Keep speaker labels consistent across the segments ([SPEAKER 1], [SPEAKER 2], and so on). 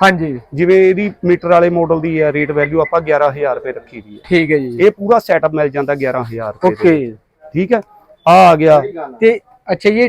[SPEAKER 1] ਹਾਂਜੀ।
[SPEAKER 2] ਜਿਵੇਂ ਇਹਦੀ ਮੀਟਰ ਵਾਲੇ ਮਾਡਲ ਦੀ ਹੈ ਰੇਟ ਵੈਲਿਊ ਆਪਾਂ 11000 ਰੁਪਏ ਰੱਖੀ ਦੀ ਹੈ।
[SPEAKER 1] ਠੀਕ ਹੈ ਜੀ।
[SPEAKER 2] ਇਹ ਪੂਰਾ ਸੈਟਅਪ ਮਿਲ ਜਾਂਦਾ 11000 ਰੁਪਏ ਦੇ
[SPEAKER 1] ਓਕੇ।
[SPEAKER 2] ਠੀਕ ਹੈ? ਆ ਆ ਗਿਆ।
[SPEAKER 1] ਤੇ ਅੱਛਾ ਇਹ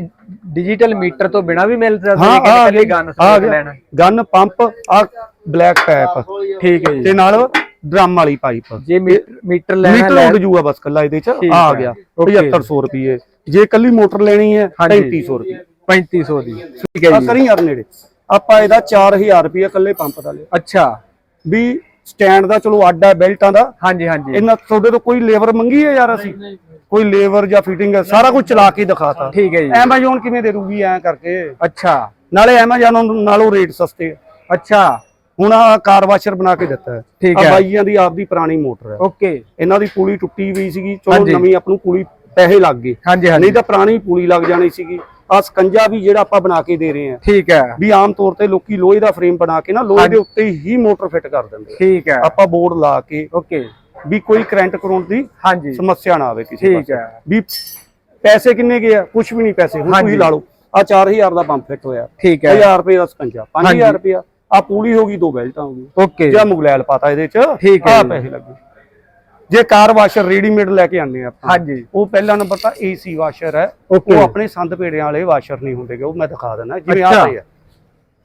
[SPEAKER 1] ਡਿਜੀਟਲ ਮੀਟਰ ਤੋਂ ਬਿਨਾ ਵੀ ਮਿਲ ਸਕਦਾ
[SPEAKER 2] ਹਾਂ ਆ
[SPEAKER 1] ਕੱਲੇ
[SPEAKER 2] ਗਿਆ।
[SPEAKER 1] ਗਨ ਲੈਣਾ।
[SPEAKER 2] ਗਨ ਪੰਪ ਆ ਬਲੈਕ ਪੈਪ
[SPEAKER 1] ਠੀਕ ਹੈ ਜੀ।
[SPEAKER 2] ਤੇ ਨਾਲ ਡਰਮ ਵਾਲੀ ਪਾਈਪ
[SPEAKER 1] ਜੇ ਮੀਟਰ ਲੈਣਾ
[SPEAKER 2] ਮੀਟਰ ਉੱਡ ਜੂਗਾ ਬਸ ਕੱਲਾ ਇਹਦੇ ਚ। ਆ
[SPEAKER 1] ਹੈ।
[SPEAKER 2] ਗਿਆ।
[SPEAKER 1] Okay।
[SPEAKER 2] 7500 ਰੁਪਏ। ਜੇ ਕੱਲੀ ਮੋਟਰ ਲੈਣੀ ਹੈ
[SPEAKER 1] ਹਾਂਜੀ।
[SPEAKER 2] 3500 ਰੁਪਏ।
[SPEAKER 1] 3500 ਦੀ। ਠੀਕ ਹੈ
[SPEAKER 2] ਆ
[SPEAKER 1] ਜੀ।
[SPEAKER 2] ਕਰੀ ਯਾਰ ਨੇੜੇ। ਆਪਾਂ ਇਹਦਾ 4000 ਰੁਪਏ ਕੱਲੇ ਪੰਪ ਦਾ ਲਿਆ।
[SPEAKER 1] ਅੱਛਾ।
[SPEAKER 2] ਵੀ ਸਟੈਂਡ ਦਾ ਚਲੋ ਅੱਡ ਹੈ ਬੈਲਟਾਂ ਦਾ।
[SPEAKER 1] ਹਾਂਜੀ ਹਾਂਜੀ।
[SPEAKER 2] ਇਹਨਾਂ ਤੁਹਾਡੇ ਤੋਂ ਕੋਈ ਲੇਬਰ ਮੰਗੀ ਹੈ ਯਾਰ ਅਸੀਂ? ਕੋਈ ਲੇਬਰ ਜਾਂ ਫਿਟਿੰਗ ਸਾਰਾ ਕੁਝ ਚਲਾ ਕੇ ਦਿਖਾਤਾ।
[SPEAKER 1] ਠੀਕ ਹੈ ਜੀ।
[SPEAKER 2] ਐਮਾਜ਼ੋਨ ਕਿਵੇਂ ਦੇ ਦੂਗੀ ਐ ਕਰਕੇ।
[SPEAKER 1] ਅੱਛਾ।
[SPEAKER 2] ਨਾਲੇ ਐਮਾਜ਼ੋਨ ਨਾਲੋਂ ਰੇਟ ਸਸਤੇ।
[SPEAKER 1] ਅੱਛਾ।
[SPEAKER 2] ਹੁਣ ਆ ਕਾਰ ਵਾਸ਼ਰ ਬਣਾ ਕੇ ਦਿੱਤਾ ਹੈ।
[SPEAKER 1] ਠੀਕ ਹੈ।
[SPEAKER 2] ਬਾਈਆਂ ਦੀ ਆਪਦੀ ਪੁਰਾਣੀ ਮੋਟਰ ਹੈ।
[SPEAKER 1] ਓਕੇ।
[SPEAKER 2] ਇਹਨਾਂ ਦੀ ਪੁਲੀ ਟੁੱਟੀ ਹੋਈ ਸੀਗੀ। ਚਲੋ। ਨਵੀਂ ਆਪ ਨੂੰ ਪੁਲੀ ਪੈਸੇ ਲੱਗ ਗਏ।
[SPEAKER 1] ਹਾਂਜੀ ਹਾਂਜੀ।
[SPEAKER 2] ਨਹੀਂ ਤਾਂ ਪੁਰਾਣੀ ਪੁਲੀ ਲੱਗ ਜਾਣੀ ਸੀਗੀ। ਆ ਸਕੰਜਾ ਵੀ ਜਿਹੜਾ ਆਪਾਂ ਬਣਾ ਕੇ ਦੇ ਰਹੇ ਹਾਂ।
[SPEAKER 1] ਠੀਕ ਹੈ।
[SPEAKER 2] ਵੀ ਆਮ ਤੌਰ ਤੇ ਲੋਕੀ ਲੋਹੇ ਦਾ ਫਰੇਮ ਬਣਾ ਕੇ ਨਾ ਲੋਹੇ ਦੇ ਉੱਤੇ ਹੀ ਮੋਟਰ ਫਿੱਟ ਕਰ ਦਿੰਦੇ ਆ।
[SPEAKER 1] ਠੀਕ ਹੈ।
[SPEAKER 2] ਆਪਾਂ ਬੋਰਡ ਲਾ ਕੇ
[SPEAKER 1] ਓਕੇ।
[SPEAKER 2] ਵੀ ਕੋਈ ਕਰੰਟ ਕਰੰਟ ਦੀ
[SPEAKER 1] ਹਾਂਜੀ।
[SPEAKER 2] ਸਮੱਸਿਆ ਨਾ ਆਵੇ ਕਿਸੇ
[SPEAKER 1] ਠੀਕ ਹੈ।
[SPEAKER 2] ਵੀ ਪੈਸੇ ਕਿੰਨੇ ਗਏ ਆ? ਕੁਝ ਵੀ ਨਹੀਂ ਪੈਸੇ ਹੁਣ। ਤੁਸੀਂ ਲਾ ਲਓ। ਆ 4000 ਦਾ ਪੰਪ ਫਿੱਟ ਹੋਇਆ।
[SPEAKER 1] ਠੀਕ ਹੈ।
[SPEAKER 2] 1000 ਰੁਪਏ ਦਾ ਸਕੰਜਾ
[SPEAKER 1] ਹਾਂਜੀ।
[SPEAKER 2] 5000 ਰੁਪਏ। ਆ ਪੂਰੀ ਹੋ ਗਈ ਦੋ ਬੈਲਟਾਂ ਹੋ ਗਈ
[SPEAKER 1] ਓਕੇ।
[SPEAKER 2] ਜਾਂ ਮੁਗਲੈਲ ਪਾਤਾ ਇਹਦੇ ਚ।
[SPEAKER 1] ਠੀਕ ਹੈ
[SPEAKER 2] ਆ। ਪੈਸੇ ਲੱਗੇ। ਜੇ ਕਾਰ ਵਾਸ਼ਰ ਰੈਡੀਮੇਡ ਲੈ ਕੇ ਆਉਂਦੇ ਆ ਆਪਾਂ
[SPEAKER 1] ਹਾਂਜੀ।
[SPEAKER 2] ਉਹ ਪਹਿਲਾ ਨੰਬਰ ਤਾਂ ਏਸੀ ਵਾਸ਼ਰ ਹੈ. ਉਹ ਆਪਣੇ ਸੰਦ ਪੇੜਿਆਂ ਵਾਲੇ ਵਾਸ਼ਰ ਨਹੀਂ ਹੁੰਦੇਗੇ ਉਹ ਮੈਂ ਦਿਖਾ ਦਿੰਦਾ ਜਿਵੇਂ
[SPEAKER 1] ਅੱਛਾ।
[SPEAKER 2] ਆ ਪਏ ਆ।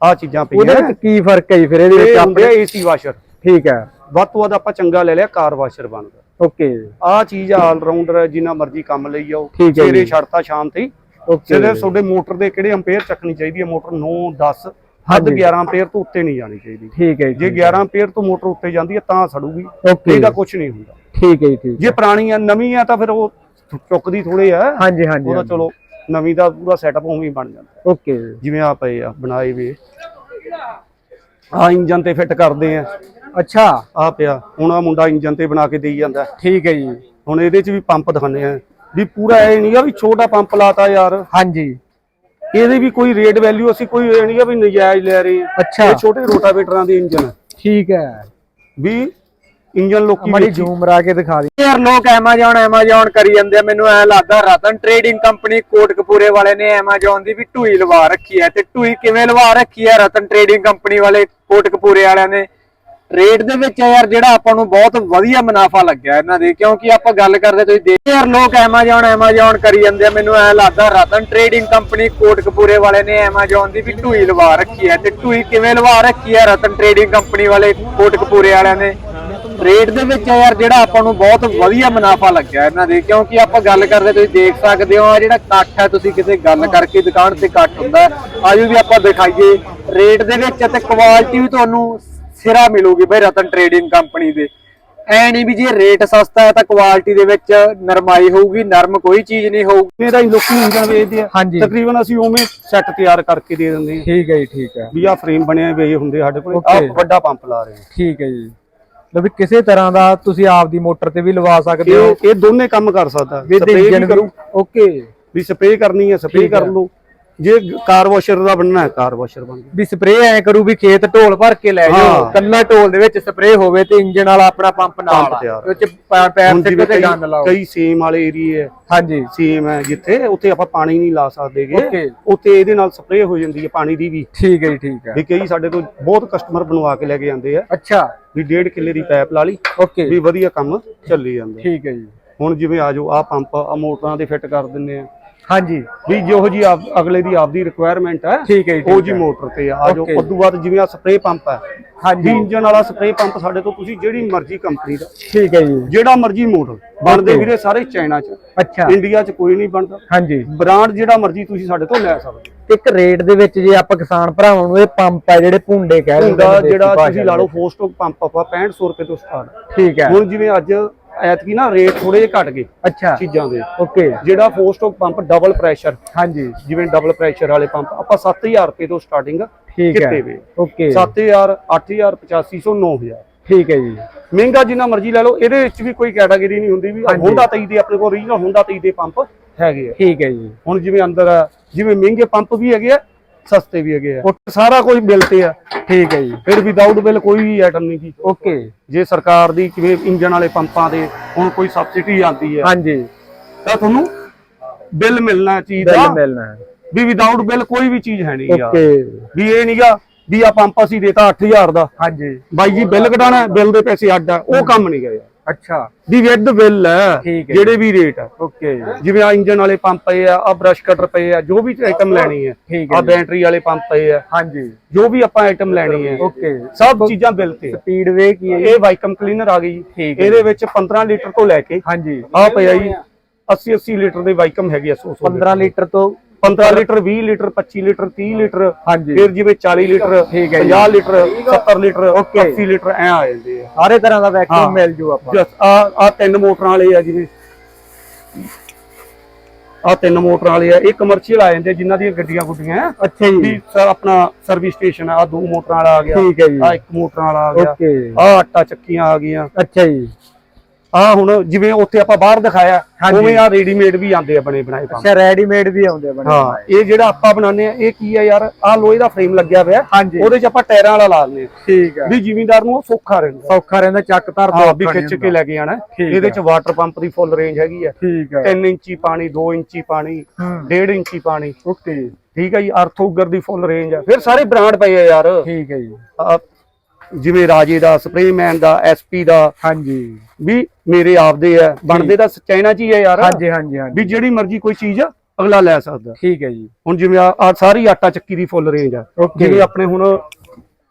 [SPEAKER 2] ਆ ਚੀਜ਼ਾਂ
[SPEAKER 1] ਉਹਦੇ
[SPEAKER 2] ਪਈਆਂ
[SPEAKER 1] ਵਿੱਚ ਕੀ ਫ਼ਰਕ ਹੈ ਜੀ ਫਿਰ ਇਹਦੇ ਵਿੱਚ ਆਪਣੇ?
[SPEAKER 2] ਏਸੀ ਵਾਸ਼ਰ
[SPEAKER 1] ਠੀਕ ਹੈ।
[SPEAKER 2] ਵੱਧ ਤੋਂ ਵੱਧ ਆਪਾਂ ਚੰਗਾ ਲੈ ਲਿਆ ਕਾਰ ਵਾਸ਼ਰ ਬਣਦਾ।
[SPEAKER 1] ਓਕੇ
[SPEAKER 2] ਆ ਚੀਜ਼ ਆਲ ਰਾਉਂਡਰ ਹੈ ਜਿੰਨਾ ਮਰਜ਼ੀ ਕੰਮ ਲਈ ਜਾਓ ਸਵੇਰੇ
[SPEAKER 1] ਜੀ।
[SPEAKER 2] ਛੱਡਤਾ ਸ਼ਾਮ ਤੇ
[SPEAKER 1] ਓਕੇ
[SPEAKER 2] ਜਿਹੜੇ ਤੁਹਾਡੇ ਮੋਟਰ ਦੇ ਕਿਹੜੇ ਅੰਪੇਅਰ ਚੱਕਣੀ ਚਾਹੀਦੀ ਹੈ? ਮੋਟਰ 9 10 ਹੱਦ
[SPEAKER 1] ਹਾਂਜੀ।
[SPEAKER 2] 11 ਅੰਪੇਅਰ ਤੋਂ ਉੱਤੇ ਨਹੀਂ ਜਾਣੀ ਚਾਹੀਦੀ।
[SPEAKER 1] ਠੀਕ ਹੈ
[SPEAKER 2] ਜੇ
[SPEAKER 1] ਜੀ
[SPEAKER 2] 11 ਅੰਪੇਅਰ ਤੋਂ ਮੋਟਰ ਉੱਤੇ ਜਾਂਦੀ ਹੈ ਤਾਂ ਸੜੂਗੀ। ਇਹਦਾ ਕੁਝ ਨਹੀਂ ਹੁੰਦਾ।
[SPEAKER 1] ਠੀਕ ਹੈ ਜੀ ਠੀਕ
[SPEAKER 2] ਜੇ ਪੁਰਾਣੀ ਆ ਨਵੀਂ ਆ ਤਾਂ ਫਿਰ ਉਹ ਚੁੱਕਦੀ ਥੋੜੇ ਆ।
[SPEAKER 1] ਹਾਂਜੀ ਹਾਂਜੀ
[SPEAKER 2] ਉਹਦਾ ਚਲੋ ਨਵੀਂ ਦਾ ਪੂਰਾ ਸੈਟਅਪ ਉਵੇਂ ਹੀ ਬਣ ਜਾਂਦਾ।
[SPEAKER 1] ਓਕੇ
[SPEAKER 2] ਜਿਵੇਂ ਆ ਪਏ ਆ ਬਣਾਏ ਵੇ। ਆ ਇੰਜਨ ਤੇ ਫਿੱਟ ਕਰਦੇ ਆ।
[SPEAKER 1] ਅੱਛਾ।
[SPEAKER 2] ਆ ਪਿਆ ਹੁਣ ਆ ਮੁੰਡਾ ਇੰਜਨ ਤੇ ਬਣਾ ਕੇ ਦੇਈ ਜਾਂਦਾ।
[SPEAKER 1] ਠੀਕ ਹੈ ਜੀ।
[SPEAKER 2] ਹੁਣ ਇਹਦੇ ਚ ਵੀ ਪੰਪ ਦਿਖਾਉਂਦੇ ਆ। ਵੀ ਪੂਰਾ ਇਹ ਨਹੀਂਗਾ ਵੀ ਛੋਟਾ ਪੰਪ ਲਾਤਾ ਯਾਰ।
[SPEAKER 1] ਹਾਂਜੀ।
[SPEAKER 2] ਇਹਦੇ ਵੀ ਕੋਈ ਰੇਟ ਵੈਲਿਊ ਅਸੀਂ ਕੋਈ ਇਹ ਨਹੀਂਗਾ ਵੀ ਨਜਾਇਜ਼ ਲੈ ਰਹੇ ਆ।
[SPEAKER 1] ਅੱਛਾ।
[SPEAKER 2] ਇਹ ਛੋਟੇ ਰੋਟਾਵੇਟਰਾਂ ਦੇ ਇੰਜਨ
[SPEAKER 1] ਠੀਕ ਹੈ।
[SPEAKER 2] ਵੀ ਇੰਜਨ ਲੋਕੀ
[SPEAKER 1] ਮੜੀ ਜ਼ੂਮ ਰਾ ਕੇ ਦਿਖਾ ਦੀ। ਯਾਰ ਲੋਕ ਐਮਾਜ਼ਨ ਐਮਾਜ਼ਨ ਕਰੀ ਜਾਂਦੇ ਆ ਮੈਨੂੰ ਐ ਲੱਗਦਾ ਰਤਨ ਟ੍ਰੇਡਿੰਗ ਕੰਪਨੀ ਕੋਟਕਪੂਰੇ ਵਾਲੇ ਨੇ ਐਮਾਜ਼ਨ ਦੀ ਵੀ ਢੂਈ ਲਵਾ ਰੱਖੀ ਹੈ ਤੇ ਢੂਈ ਕਿਵੇਂ ਲਵਾ ਰੱਖੀ ਹੈ ਰਤਨ ਟ੍ਰੇਡਿੰਗ ਕੰਪਨੀ ਵਾਲੇ ਕੋਟਕਪੂਰੇ ਵਾਲਿਆਂ ਨੇ? ਰੇਟ ਦੇ ਵਿੱਚ ਯਾਰ ਜਿਹੜਾ ਆਪਾਂ ਨੂੰ ਬਹੁਤ ਵਧੀਆ ਮੁਨਾਫਾ ਲੱਗਿਆ ਇਹਨਾਂ ਦੇ ਕਿਉਂਕਿ ਆਪਾਂ ਗੱਲ ਕਰਦੇ ਤੁਸੀਂ ਦੇਖ ਯਾਰ ਲੋਕ ਐਮਾਜ਼ਨ ਐਮਾਜ਼ਨ ਕਰੀ ਜਾਂਦੇ ਆ ਮੈਨੂੰ ਐ ਲੱਗਦਾ ਰਤਨ ਟ੍ਰੇਡਿੰਗ ਕੰਪਨੀ ਕੋਟਕਪੂਰੇ ਵਾਲੇ ਨੇ ਐਮਾਜ਼ਨ ਦੀ ਵੀ ਢੂਈ ਲਵਾ ਰੱਖੀ ਹੈ ਤੇ ਢੂਈ ਕਿਵੇਂ ਲਵਾ ਰੱਖੀ ਹੈ ਰਤਨ ਟ੍ਰੇਡਿੰਗ ਕੰਪਨੀ ਵਾਲੇ ਕੋਟਕਪੂਰੇ ਵਾਲਿਆਂ ਨੇ? ਰੇਟ ਦੇ ਵਿੱਚ ਯਾਰ ਜਿਹੜਾ ਆਪਾਂ ਨੂੰ ਬਹੁਤ ਵਧੀਆ ਮੁਨਾਫਾ ਲੱਗਿਆ ਇਹਨਾਂ ਦੇ ਕਿਉਂਕਿ ਆਪਾਂ ਗੱਲ ਕਰਦੇ ਤੁਸੀਂ ਦੇਖ ਸਕਦੇ ਹੋ ਆ ਜਿਹੜਾ ਇਕੱਠ ਹੈ ਤੁਸੀਂ ਕਿਸੇ ਗੱਲ ਕਰਕੇ ਦੁਕਾਨ ਤੇ ਇਕੱਠ ਹੁੰਦਾ। ਆਜੋ ਵੀ ਆਪਾਂ ਦਿਖਾਈਏ। ਰੇਟ ਦੇ ਵਿੱਚ ਤੇ ਕੁਆਲਿਟੀ ਵੀ ਤੁਹਾਨੂੰ ਸਿਰਾ ਮਿਲੂਗੀ ਬਈ ਰਤਨ ਟ੍ਰੇਡਿੰਗ ਕੰਪਨੀ ਦੇ। ਐ ਨਹੀਂ ਵੀ ਜੇ ਰੇਟ ਸਸਤਾ ਹੈ ਤਾਂ ਕੁਆਲਿਟੀ ਦੇ ਵਿੱਚ ਨਰਮਾਈ ਹੋਊਗੀ ਨਰਮ ਕੋਈ ਚੀਜ਼ ਨਹੀਂ ਹੋਊਗੀ
[SPEAKER 2] ਮੇਰਾ ਹੀ ਲੋਕੀ ਇੰਜਨ ਵੇਚਦੇ ਆ।
[SPEAKER 1] ਹਾਂਜੀ।
[SPEAKER 2] ਤਕਰੀਬਨ ਅਸੀਂ ਉਵੇਂ ਸੈੱਟ ਤਿਆਰ ਕਰਕੇ ਦੇ ਦਿੰਦੇ ਆ।
[SPEAKER 1] ਠੀਕ ਹੈ ਜੀ ਠੀਕ ਹੈ।
[SPEAKER 2] ਵੀ ਆ ਫਰੇਮ ਬਣਿਆ ਵੇ ਹੁੰਦੇ ਸਾਡੇ ਕੋਲ। ਆ. ਵੱਡਾ ਪੰਪ ਲਾ ਰਹੇ ਆ।
[SPEAKER 1] ਠੀਕ ਹੈ ਜੀ। ਲੋ ਵੀ ਕਿਸੇ ਤਰ੍ਹਾਂ ਦਾ ਤੁਸੀਂ ਆਪਦੀ ਮੋਟਰ ਤੇ ਵੀ ਲਵਾ ਸਕਦੇ ਹੋ।
[SPEAKER 2] ਇਹ ਇਹ ਦੋਨੇ ਕੰਮ ਕਰ ਸਕਦਾ। Spray ਵੀ ਕਰੂ।
[SPEAKER 1] ਓਕੇ
[SPEAKER 2] ਵੀ ਸਪਰੇਅ ਕਰਨੀ ਹੈ ਸਪਰੇਅ। ਕਰ ਲਓ। ਜੇ ਕਾਰ ਵਾਸ਼ਰ ਦਾ ਬਣਨਾ ਹੈ ਕਾਰ ਵਾਸ਼ਰ ਬਣ ਗਿਆ।
[SPEAKER 1] ਵੀ ਸਪਰੇਅ ਐ ਕਰੂ ਵੀ ਖੇਤ ਢੋਲ ਭਰ ਕੇ ਲੈ ਜਾਓ
[SPEAKER 2] ਹਾਂ।
[SPEAKER 1] ਕੱਲਾ ਢੋਲ ਦੇ ਵਿੱਚ ਸਪਰੇਅ ਹੋਵੇ ਤੇ ਇੰਜਨ ਵਾਲਾ ਆਪਣਾ ਪੰਪ ਨਾਲ
[SPEAKER 2] ਪੰਪ
[SPEAKER 1] ਆ।
[SPEAKER 2] ਤਿਆਰ।
[SPEAKER 1] ਉਹ ਚ ਪੈ- ਪੈਰ
[SPEAKER 2] ਹੁਣ
[SPEAKER 1] ਤੇ
[SPEAKER 2] ਜਿਵੇਂ
[SPEAKER 1] ਕਿਤੇ ਗੰਨ ਲਾਓ।
[SPEAKER 2] ਕਈ ਸੇਮ ਵਾਲੇ ਏਰੀਏ
[SPEAKER 1] ਹਾਂਜੀ।
[SPEAKER 2] ਸੇਮ ਹੈ ਜਿੱਥੇ ਉੱਥੇ ਆਪਾਂ ਪਾਣੀ ਨਹੀਂ ਲਾ ਸਕਦੇਗੇ
[SPEAKER 1] Okay.
[SPEAKER 2] ਉੱਥੇ ਇਹਦੇ ਨਾਲ ਸਪਰੇਅ ਹੋ ਜਾਂਦੀ ਹੈ ਪਾਣੀ ਦੀ ਵੀ।
[SPEAKER 1] ਠੀਕ ਹੈ ਜੀ ਠੀਕ ਹੈ।
[SPEAKER 2] ਵੀ ਕਈ ਸਾਡੇ ਤੋਂ ਬਹੁਤ ਕਸਟਮਰ ਬਣਵਾ ਕੇ ਲੈ ਕੇ ਜਾਂਦੇ ਆ।
[SPEAKER 1] ਅੱਛਾ।
[SPEAKER 2] ਵੀ ਡੇਢ ਕਿੱਲੇ ਦੀ ਪਾਈਪ ਲਾ ਲਈ
[SPEAKER 1] ਓਕੇ।
[SPEAKER 2] ਵੀ ਵਧੀਆ ਕੰਮ ਚੱਲੀ ਜਾਂਦਾ।
[SPEAKER 1] ਠੀਕ ਹੈ ਜੀ।
[SPEAKER 2] ਹੁਣ ਜਿਵੇਂ ਆਜੋ ਆ ਪੰਪ ਆ ਮੋਟਰਾਂ ਦੇ ਫਿੱਟ ਕਰ ਦਿੰਦੇ ਆ।
[SPEAKER 1] ਹਾਂਜੀ
[SPEAKER 2] ਵੀ ਜਿਹੋ ਜੀ ਆਪ- ਅਗਲੇ ਦੀ ਆਪਦੀ ਰਿਕੁਆਇਰਮੈਂਟ ਹੈ
[SPEAKER 1] ਠੀਕ ਹੈ ਜੀ,
[SPEAKER 2] ਉਹ ਜੀ। ਮੋਟਰ ਤੇ ਆ ਆਜੋ
[SPEAKER 1] Okay.
[SPEAKER 2] ਉਦੋਂ ਬਾਅਦ ਜਿਵੇਂ ਆ ਸਪਰੇਅ ਪੰਪ ਹੈ
[SPEAKER 1] ਹਾਂਜੀ
[SPEAKER 2] ਇੰਜਨ ਵਾਲਾ ਸਪਰੇਅ ਪੰਪ ਸਾਡੇ ਤੋਂ ਤੁਸੀਂ ਜਿਹੜੀ ਮਰਜ਼ੀ ਕੰਪਨੀ ਦਾ
[SPEAKER 1] ਠੀਕ ਹੈ ਜੀ
[SPEAKER 2] ਜਿਹੜਾ ਮਰਜ਼ੀ ਮਾਡਲ ਬਣਦੇ. ਵੀਰੇ ਸਾਰੇ ਚਾਈਨਾ 'ਚ
[SPEAKER 1] ਅੱਛਾ
[SPEAKER 2] ਇੰਡੀਆ 'ਚ ਕੋਈ ਨਹੀਂ ਬਣਦਾ
[SPEAKER 1] ਹਾਂਜੀ
[SPEAKER 2] ਬ੍ਰਾਂਡ ਜਿਹੜਾ ਮਰਜ਼ੀ ਤੁਸੀਂ ਸਾਡੇ ਤੋਂ ਲੈ ਸਕਦੇ।
[SPEAKER 1] ਇੱਕ ਰੇਟ ਦੇ ਵਿੱਚ ਜੇ ਆਪਾਂ ਕਿਸਾਨ ਭਰਾਵਾਂ ਨੂੰ ਇਹ ਪੰਪ ਹੈ ਜਿਹੜੇ ਭੁੰਡੇ ਕਹਿ ਦਿੰਦੇ
[SPEAKER 2] ਜਿਹੜਾ ਤੁਸੀਂ ਲਾ ਲਓ। ਫੋਸਟੋਕ ਪੰਪ ਆਪਾਂ 6500 ਰੁਪਏ ਤੋਂ ਸਟਾਰਟ
[SPEAKER 1] ਠੀਕ ਹੈ
[SPEAKER 2] ਹੁਣ ਜਿਵੇਂ ਅੱਜ ਐਤਕੀ ਨਾ ਰੇਟ ਥੋੜੇ ਜਿਹੇ ਘਟ ਗਏ
[SPEAKER 1] ਅੱਛਾ।
[SPEAKER 2] ਚੀਜ਼ਾਂ ਦੇ।
[SPEAKER 1] ਓਕੇ।
[SPEAKER 2] ਜਿਹੜਾ ਫੋਸਟੋਕ ਪੰਪ ਡਬਲ ਪ੍ਰੈਸ਼ਰ
[SPEAKER 1] ਹਾਂਜੀ।
[SPEAKER 2] ਜਿਵੇਂ ਡਬਲ ਪ੍ਰੈਸ਼ਰ ਵਾਲੇ ਪੰਪ ਆਪਾਂ 7000 ਰੁਪਏ ਤੋਂ ਸਟਾਰਟਿੰਗ
[SPEAKER 1] ਠੀਕ ਹੈ। ਓਕੇ।
[SPEAKER 2] 7000 8000 8500 9000
[SPEAKER 1] ਠੀਕ ਹੈ ਜੀ।
[SPEAKER 2] ਮਹਿੰਗਾ ਜਿੰਨਾ ਮਰਜ਼ੀ ਲੈ ਲਓ ਇਹਦੇ ਵਿੱਚ ਵੀ ਕੋਈ ਕੈਟਾਗਰੀ ਨਹੀਂ ਹੁੰਦੀ ਵੀ। ਹੋਂਡਾ 23 ਦੇ ਆਪਣੇ ਕੋਲ ਰੀਜਨਲ ਹੋਂਡਾ 23 ਦੇ ਪੰਪ ਹੈਗੇ ਆ।
[SPEAKER 1] ਠੀਕ ਹੈ ਜੀ।
[SPEAKER 2] ਹੁਣ ਜਿਵੇਂ ਅੰਦਰ ਜਿਵੇਂ ਮਹਿੰਗੇ ਪੰਪ ਵੀ ਹੈਗੇ ਆ ਸਸਤੇ ਵੀ ਹੈਗੇ ਆ। ਸਾਰਾ ਕੁਝ ਬਿੱਲ ਤੇ ਆ।
[SPEAKER 1] ਠੀਕ ਹੈ ਜੀ।
[SPEAKER 2] ਫਿਰ ਵਿਦਆਊਟ ਬਿੱਲ ਕੋਈ ਵੀ ਆਈਟਮ ਨਹੀਂ ਜੀ
[SPEAKER 1] ਓਕੇ।
[SPEAKER 2] ਜੇ ਸਰਕਾਰ ਦੀ ਕਿਵੇਂ ਇੰਜਨ ਵਾਲੇ ਪੰਪਾਂ ਦੇ ਹੁਣ ਕੋਈ ਸਬਸਿਡੀ ਆਉਂਦੀ ਹੈ
[SPEAKER 1] ਹਾਂਜੀ।
[SPEAKER 2] ਤਾਂ ਤੁਹਾਨੂੰ ਬਿੱਲ ਮਿਲਣਾ ਚੀਜ਼
[SPEAKER 1] ਬਿੱਲ
[SPEAKER 2] ਦਾ।
[SPEAKER 1] ਮਿਲਣਾ ਹੈ।
[SPEAKER 2] ਵੀ ਵਿਦਆਊਟ ਬਿੱਲ ਕੋਈ ਵੀ ਚੀਜ਼ ਹੈ ਨਹੀਂ ਯਾਰ।
[SPEAKER 1] ਓਕੇ।
[SPEAKER 2] ਵੀ ਇਹ ਨਹੀਂਗਾ ਵੀ ਆ ਪੰਪ ਅਸੀਂ ਦੇਤਾ 8000 ਦਾ।
[SPEAKER 1] ਹਾਂਜੀ।
[SPEAKER 2] ਬਾਈ ਜੀ ਬਿੱਲ ਕਢਾਣਾ ਬਿੱਲ ਦੇ ਪੈਸੇ ਅੱਡ ਆ। ਉਹ ਕੰਮ ਨਹੀਂ ਗਿਆ
[SPEAKER 1] ਅੱਛਾ।
[SPEAKER 2] ਵੀ ਵਿਦ ਬਿੱਲ ਹੈ
[SPEAKER 1] ਠੀਕ ਹੈ।
[SPEAKER 2] ਜਿਹੜੇ ਵੀ ਰੇਟ ਆ।
[SPEAKER 1] ਓਕੇ।
[SPEAKER 2] ਜਿਵੇਂ ਆ ਇੰਜਨ ਵਾਲੇ ਪੰਪ ਪਏ ਆ ਆ ਬ੍ਰਸ਼ ਕਟਰ ਪਏ ਆ ਜੋ ਵੀ ਆਈਟਮ ਲੈਣੀ ਹੈ
[SPEAKER 1] ਠੀਕ ਹੈ
[SPEAKER 2] ਆ
[SPEAKER 1] ਜੀ।
[SPEAKER 2] ਬੈਟਰੀ ਵਾਲੇ ਪੰਪ ਪਏ ਆ।
[SPEAKER 1] ਹਾਂਜੀ।
[SPEAKER 2] ਜੋ ਵੀ ਆਪਾਂ ਆਈਟਮ ਲੈਣੀ ਹੈ
[SPEAKER 1] ਓਕੇ।
[SPEAKER 2] ਸਭ ਚੀਜ਼ਾਂ ਬਿੱਲ ਤੇ ਆ।
[SPEAKER 1] ਸਪੀਡਵੇ ਕੀ ਹੈ ਜੀ?
[SPEAKER 2] ਇਹ ਵਾਈਕਮ ਕਲੀਨਰ ਆ ਗਈ ਜੀ।
[SPEAKER 1] ਠੀਕ ਹੈ
[SPEAKER 2] ਇਹਦੇ ਵਿੱਚ 15 ਲੀਟਰ ਤੋਂ ਲੈ ਕੇ
[SPEAKER 1] ਹਾਂਜੀ।
[SPEAKER 2] ਆ ਪਿਆ ਜੀ 80 80 ਲੀਟਰ ਦੇ ਵਾਈਕਮ ਹੈਗੇ ਆ 100 100
[SPEAKER 1] 15 ਲੀਟਰ ਤੋਂ
[SPEAKER 2] 15 ਲੀਟਰ 20 ਲੀਟਰ 25 ਲੀਟਰ 30 ਲੀਟਰ
[SPEAKER 1] ਹਾਂਜੀ।
[SPEAKER 2] ਫਿਰ ਜਿਵੇਂ 40 ਲੀਟਰ
[SPEAKER 1] ਠੀਕ ਹੈ ਜੀ।
[SPEAKER 2] 50 ਲੀਟਰ 70 ਲੀਟਰ
[SPEAKER 1] Okay.
[SPEAKER 2] 80 ਲੀਟਰ ਐ ਆ ਜਾਂਦੇ ਆ।
[SPEAKER 1] ਸਾਰੇ ਤਰ੍ਹਾਂ ਦਾ। ਵੈਕਿਊਮ ਮਿਲ ਜੂ ਆਪਾਂ।
[SPEAKER 2] ਜਸ ਆ ਆ ਤਿੰਨ ਮੋਟਰਾਂ ਵਾਲੇ ਆ ਜਿਵੇਂ। ਆ ਤਿੰਨ ਮੋਟਰਾਂ ਵਾਲੇ ਆ। ਇਹ ਕਮਰਸ਼ੀਅਲ ਆ ਜਾਂਦੇ ਜਿਨ੍ਹਾਂ ਦੀਆਂ ਗੱਡੀਆਂ ਗੁੱਡੀਆਂ ਆ।
[SPEAKER 1] ਅੱਛਾ ਜੀ।
[SPEAKER 2] ਆਪਣਾ ਸਰਵਿਸ ਸਟੇਸ਼ਨ ਆ ਆਹ ਦੋ ਮੋਟਰਾਂ ਵਾਲਾ ਆ ਗਿਆ।
[SPEAKER 1] ਠੀਕ ਹੈ ਜੀ।
[SPEAKER 2] ਆ ਇੱਕ ਮੋਟਰਾਂ ਵਾਲਾ ਆ ਗਿਆ।
[SPEAKER 1] ਓਕੇ।
[SPEAKER 2] ਆ ਆਟਾ ਚੱਕੀਆਂ ਆ ਗਈਆਂ।
[SPEAKER 1] ਅੱਛਾ ਜੀ।
[SPEAKER 2] ਆ ਹੁਣ ਜਿਵੇਂ ਉੱਥੇ ਆਪਾਂ ਬਾਹਰ ਦਿਖਾਇਆ। ਉਵੇਂ ਆ ਰੈਡੀਮੇਡ ਵੀ ਆਉਂਦੇ ਆ ਬਣੇ ਬਣਾਏ ਪੰਪ
[SPEAKER 1] ਅੱਛਾ ਰੈਡੀਮੇਡ ਵੀ ਆਉਂਦੇ ਬਣੇ
[SPEAKER 2] ਹਾਂ ਇਹ ਜਿਹੜਾ ਆਪਾਂ ਬਣਾਉਂਦੇ ਆ ਇਹ ਕੀ ਆ ਯਾਰ? ਆ ਲੋਹੇ ਦਾ ਫਰੇਮ ਲੱਗਿਆ ਹੋਇਆ। ਉਹਦੇ 'ਚ ਆਪਾਂ ਟਾਇਰਾਂ ਵਾਲਾ ਲਾ ਆ।
[SPEAKER 1] ਠੀਕ ਹੈ
[SPEAKER 2] ਵੀ ਜ਼ਿਮੀਂਦਾਰ ਨੂੰ ਸੌਖਾ ਰਹਿੰਦਾ।
[SPEAKER 1] ਸੌਖਾ ਰਹਿੰਦਾ ਚੱਕ ਧਰ ਦੋ
[SPEAKER 2] ਵੀ ਖਿੱਚ ਕੇ ਲੈ ਕੇ ਆਣਾ। ਇਹਦੇ 'ਚ ਵਾਟਰ ਪੰਪ ਦੀ ਫੁੱਲ ਰੇਂਜ ਹੈਗੀ ਆ।
[SPEAKER 1] ਠੀਕ ਹੈ
[SPEAKER 2] 3 ਇੰਚੀ ਪਾਣੀ 2 ਇੰਚੀ ਪਾਣੀ
[SPEAKER 1] ਹੂੰ।
[SPEAKER 2] 1.5 ਇੰਚੀ ਪਾਣੀ।
[SPEAKER 1] ਓਕੇ।
[SPEAKER 2] ਠੀਕ ਹੈ ਜੀ ਅਰਥੋਗਰ ਦੀ ਫੁੱਲ ਰੇਂਜ ਆ। ਫਿਰ ਸਾਰੇ ਬ੍ਰਾਂਡ ਪਏ ਆ ਯਾਰ।
[SPEAKER 1] ਠੀਕ ਹੈ ਜੀ।
[SPEAKER 2] ਜਿਵੇਂ ਰਾਜੇ ਦਾ ਸਪਰੇਮੈਨ ਦਾ ਐਸਪੀ ਦਾ
[SPEAKER 1] ਹਾਂਜੀ।
[SPEAKER 2] ਵੀ ਮੇਰੇ ਆਪਦੇ ਆ ਬਣਦੇ ਤਾਂ ਚਾਈਨਾ ਚ ਹੀ ਆ ਯਾਰ।
[SPEAKER 1] ਹਾਂਜੀ ਹਾਂਜੀ ਹਾਂਜੀ।
[SPEAKER 2] ਵੀ ਜਿਹੜੀ ਮਰਜ਼ੀ ਕੋਈ ਚੀਜ਼ ਆ ਅਗਲਾ ਲੈ ਸਕਦਾ।
[SPEAKER 1] ਠੀਕ ਹੈ ਜੀ।
[SPEAKER 2] ਹੁਣ ਜਿਵੇਂ ਆ ਸਾਰੀ ਆਟਾ ਚੱਕੀ ਦੀ ਫੁੱਲ ਰੇਂਜ ਆ। ਜਿਵੇਂ ਆਪਣੇ ਹੁਣ